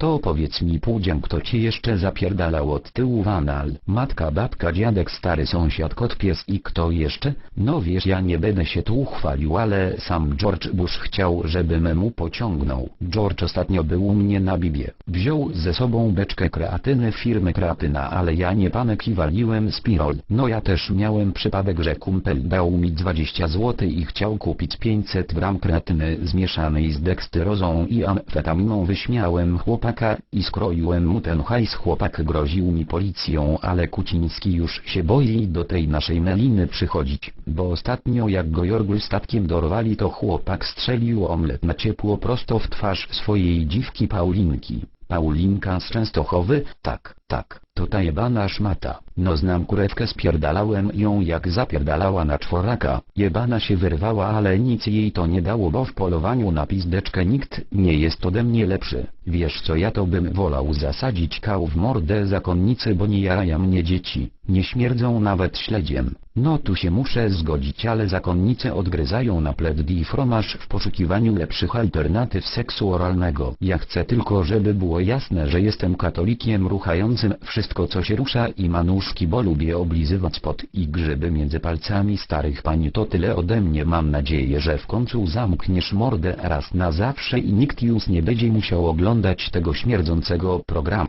To powiedz mi półdzian kto cię jeszcze zapierdalał od tyłu wanal. Matka, babka, dziadek, stary sąsiad, kot, pies i kto jeszcze? No wiesz ja nie będę się tu chwalił ale sam George Bush chciał żebym mu pociągnął. George ostatnio był u mnie na bibie. Wziął ze sobą beczkę kreatyny firmy kreatyna ale ja nie panek i waliłem spirol. No ja też miałem przypadek że kumpel dał mi 20 zł i chciał kupić 500 gram kreatyny zmieszanej z dekstyrozą i amfetaminą wyśmiałem chłopaka i skroiłem mu ten hajs chłopak groził mi policją ale Kuciński już się boi do tej naszej meliny przychodzić, bo ostatnio jak go Jorgul statkiem dorwali to chłopak strzelił omlet na ciepło prosto w twarz swojej dziwki Paulinki. Paulinka z Częstochowy, tak, tak, to ta jebana szmata. No znam kurewkę spierdalałem ją jak zapierdalała na czworaka. Jebana się wyrwała ale nic jej to nie dało bo w polowaniu na pizdeczkę nikt nie jest ode mnie lepszy. Wiesz co ja to bym wolał zasadzić kał w mordę zakonnicy bo nie jaraja mnie dzieci. Nie śmierdzą nawet śledziem. No tu się muszę zgodzić ale zakonnice odgryzają na pled i fromaż w poszukiwaniu lepszych alternatyw seksu oralnego. Ja chcę tylko żeby było jasne że jestem katolikiem ruchającym wszystko co się rusza i ma nóżki bo lubię oblizywać spod i grzyby między palcami starych pań to tyle ode mnie mam nadzieję że w końcu zamkniesz mordę raz na zawsze i nikt już nie będzie musiał oglądać tego śmierdzącego programu.